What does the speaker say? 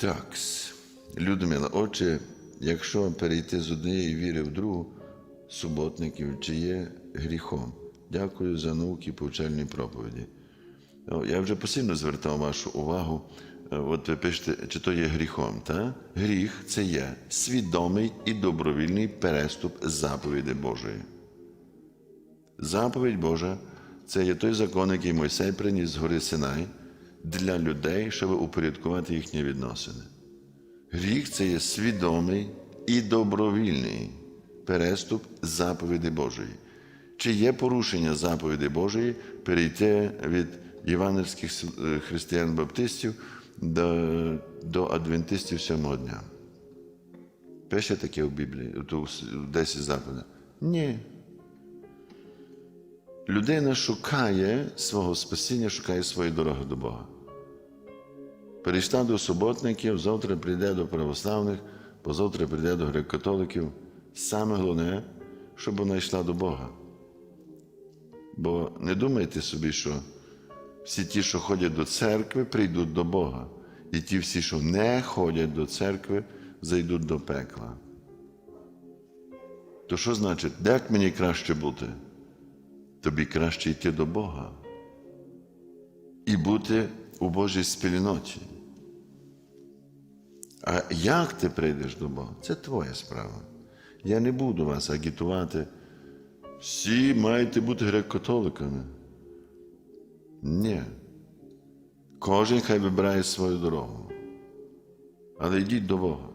Так, Людмила, отже, якщо перейти з однієї віри в другу суботників, чи є гріхом? Дякую за науки повчальні проповіді. Я вже постійно звертав вашу увагу. е, От ви пишете, чи то є гріхом. Та? Гріх це є свідомий і добровільний переступ заповіді Божої. Заповідь Божа це є той закон, який Мойсей приніс з гори Синай для людей, щоб упорядкувати їхні відносини. Гріх це є свідомий і добровільний переступ заповіді Божої. Чи є порушення заповіді Божої перейти від євангельських християн-баптистів до, до адвентистів сьомого дня? Пише таке в Біблії, у 10 заповідей? Ні. Людина шукає свого спасіння, шукає свою дорогу до Бога. Перейшла до суботників, завтра прийде до православних, позавтра прийде до греко-католиків. Саме головне, щоб вона йшла до Бога. Бо не думайте собі, що всі ті, що ходять до церкви, прийдуть до Бога. І ті всі, що не ходять до церкви, зайдуть до пекла. То що значить, як мені краще бути? Тобі краще йти до Бога і бути у Божій спільноті. А як ти прийдеш до Бога? Це твоя справа. Я не буду вас агітувати. Всі маєте бути греко-католиками. Ні. Кожен хай вибирає свою дорогу. Але йдіть до Бога.